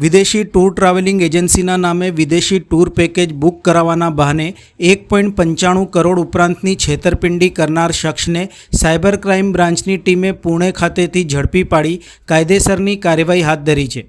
વિદેશી tour travelling એજન્સીના નામે વિદેશી ટૂર પેકેજ બુક કરાવવાના બહાને એક પોઈન્ટ પંચાણું કરોડ ઉપરાંતની છેતરપિંડી કરનાર શખ્સને સાયબર ક્રાઇમ બ્રાન્ચની ટીમે પુણે ખાતેથી ઝડપી પાડી કાયદેસરની કાર્યવાહી હાથ ધરી છે.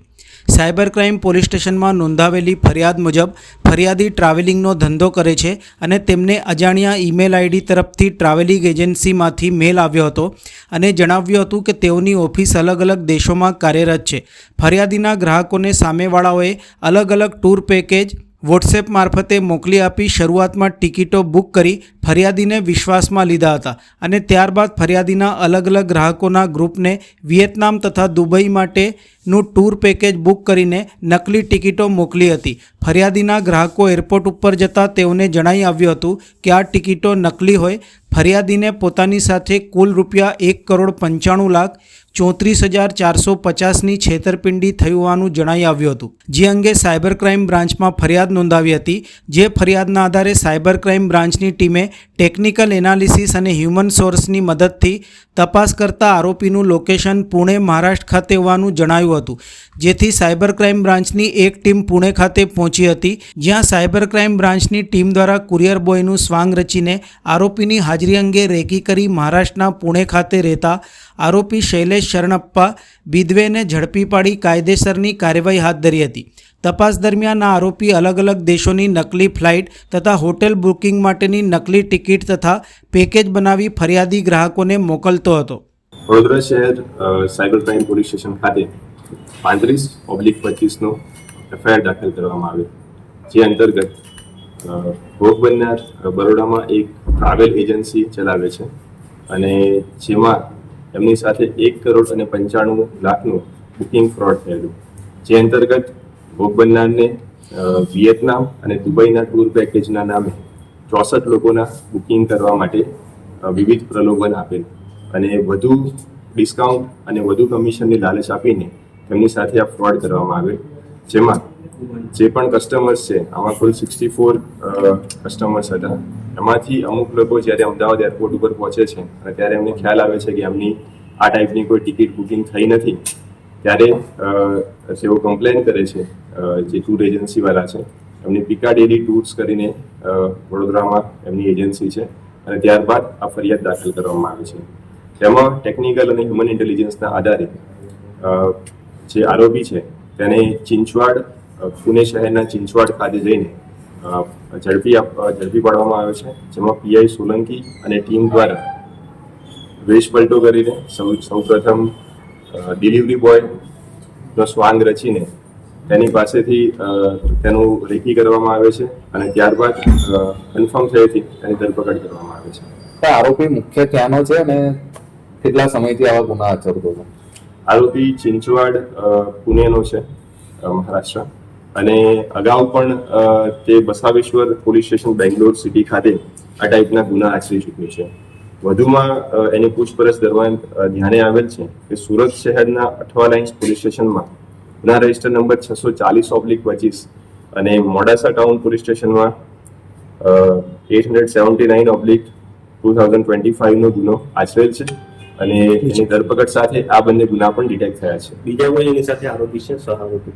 સાયબર ક્રાઇમ પોલીસ સ્ટેશનમાં નોંધાવેલી ફરિયાદ મુજબ ફરિયાદી ટ્રાવેલિંગનો ધંધો કરે છે અને તેમને અજાણ્યા ઈમેલ આઈડી તરફથી ટ્રાવેલિંગ એજન્સીમાંથી મેલ આવ્યો હતો અને જણાવ્યું હતું કે તેઓની ઓફિસ અલગ અલગ દેશોમાં કાર્યરત છે. ફરિયાદીના ગ્રાહકોને સામેવાળાઓએ અલગ અલગ ટૂર પેકેજ વોટ્સએપ મારફતે મોકલી આપી શરૂઆતમાં ટિકિટો બુક કરી ફરિયાદીને વિશ્વાસમાં લીધા હતા અને ત્યારબાદ ફરિયાદીના અલગ અલગ ગ્રાહકોના ગ્રુપને વિયેતનામ તથા દુબઈ માટેનું ટૂર પેકેજ બુક કરીને નકલી ટિકિટો મોકલી હતી. ફરિયાદીના ગ્રાહકો એરપોર્ટ ઉપર જતાં તેઓને જણાઈ આવ્યું હતું કે આ ટિકિટો નકલી હોય. ફરિયાદીને પોતાની સાથે કુલ રૂપિયા એક કરોડ પંચાણું લાખ ચોત્રીસ હજાર ચારસો પચાસની છેતરપિંડી થઈ હોવાનું જણાઈ આવ્યું હતું. જે અંગે સાયબર ક્રાઇમ બ્રાન્ચમાં ફરિયાદ નોંધાવી હતી. જે ફરિયાદના આધારે સાયબર ક્રાઇમ બ્રાન્ચની ટીમે ટેકનિકલ એનાલિસિસ અને હ્યુમન સોર્સની મદદથી તપાસ કરતા આરોપીનું લોકેશન પુણે, મહારાષ્ટ્ર ખાતે હોવાનું જણાયું હતું. જેથી સાયબર ક્રાઇમ બ્રાન્ચની એક ટીમ પુણે ખાતે પહોંચી હતી. જ્યાં સાયબર ક્રાઇમ બ્રાન્ચની ટીમ દ્વારા કુરિયર બોયનું સ્વાંગ રચીને આરોપીની હાજરી અંગે રેકી કરી મહારાષ્ટ્રના પુણે ખાતે રહેતા આરોપી શૈલેષ શરણપ્પા બિદવેને ઝડપી પાડી કાયદેસરની કાર્યવાહી હાથ ધરી હતી. તપાસ દરમિયાન આ આરોપી અલગ અલગ દેશોની નકલી ફ્લાઇટ તથા હોટેલ બુકિંગ માટેની નકલી ટિકિટ તથા પેકેજ બનાવી ફરિયાદી ગ્રાહકોને મોકલતો હતો. વડોદરા શહેર સાયબર ક્રાઇમ પોલીસ સ્ટેશન ખાતે પાંત્રીસ ઓબ્લિક પચીસનો એફઆઈઆર દાખલ કરવામાં આવ્યો. જે અંતર્ગત ભોગ બનનાર બરોડામાં એક ટ્રાવેલ એજન્સી ચલાવે છે અને જેમાં એમની સાથે એક કરોડ અને પંચાણું લાખનું બુકિંગ ફ્રોડ થયેલું. જે અંતર્ગત ભોગ બનનારને વિયેતનામ અને દુબઈના ટૂર પેકેજના નામે ચોસઠ લોકોના બુકિંગ કરવા માટે વિવિધ પ્રલોભન આપેલ. અને વધુ ડિસ્કાઉન્ટ અને વધુ કમિશનની લાલચ આપીને તેમની સાથે આ ફ્રોડ કરવામાં આવેલ. જેમાં જે પણ કસ્ટમર્સ છે, આમાં કુલ સિક્સટી ફોર કસ્ટમર્સ હતા. એમાંથી અમુક લોકો જ્યારે અમદાવાદ એરપોર્ટ ઉપર પહોંચે છે, અને ત્યારે એમને ખ્યાલ આવે છે કે એમની આ ટાઈપની કોઈ ટિકિટ બુકિંગ થઈ નથી, ત્યારે તેઓ કમ્પ્લેન કરે છે જે ટૂર એજન્સીવાળા છે. એમની પિકાડેલી ટૂર્સ કરીને વડોદરામાં એમની એજન્સી છે, અને ત્યારબાદ આ ફરિયાદ દાખલ કરવામાં આવે છે. તેમાં ટેકનિકલ અને હ્યુમન ઇન્ટેલિજન્સના આધારે જે આરોપી છે, તેને ચિંચવાડ પુણે શહેરના ચિંચવાડ ખાતે જઈને ઝડપી ઝડપી પાડવામાં આવે છે. જેમાં પીઆઈ સોલંકી અને ટીમ દ્વારા વેશ પલટો કરીને સૌ સૌપ્રથમ ડિલિવરી બોયનો સ્વાંગ રચીને તેની પાસેથી તેનું રેકી કરવામાં આવે છે અને ત્યારબાદ કન્ફર્મ થયેથી તેની ધરપકડ કરવામાં આવે છે. આરોપી મુખ્ય ક્યાંનો છે અને કેટલા સમયથી આવા ગુના આચરતો હતો આરોપી ચિંચવાડ પુણેનો છે મહારાષ્ટ્ર. અને અગાઉ પણ તે Basaveshwar police station Bangalore city ખાતે આ ટાઈપના ગુના આચરી ચૂક્યું છે. વધુમાં એની પૂછપરછ દરમિયાન ધ્યાને આવેલ છે કે સુરત શહેરના અઠવા લાઇન્સ પોલીસ સ્ટેશનમાં ગુના રજિસ્ટર નંબર છસો ચાલીસ ઓબ્લિક પચીસ અને મોડાસા ટાઉન પોલીસ સ્ટેશનમાં eight hundred seventy nine oblique two thousand twenty ફાઇવનો ગુનો આચરેલ છે અને એની ધરપકડ સાથે આ બંને ગુના પણ ડિટેક્ટ થયા છે. બીજા કોઈ એની સાથે આરોપી છે? સહ આરોપી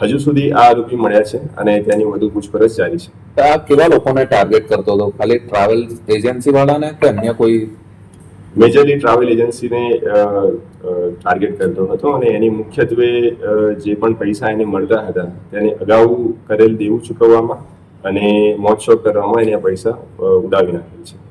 હજુ સુધી આ આરોપી મળ્યા છે અને તેની વધુ પૂછપરછ જારી છે. તો આ કેવા લોકોને ટાર્ગેટ કરતો હતો? ખાલી ટ્રાવેલ એજન્સી વાળાને કે અન્ય કોઈ? મેજરલી ટ્રાવેલ એજન્સીને ટાર્ગેટ કરતો હતો અને એની મુખ્યત્વે જે પણ પૈસા એને મળતા હતા તેને અગાઉ કરેલ દેવું ચૂકવવામાં અને મોજશોખ કરવામાં એને પૈસા ઉડાવી નાખેલ છે.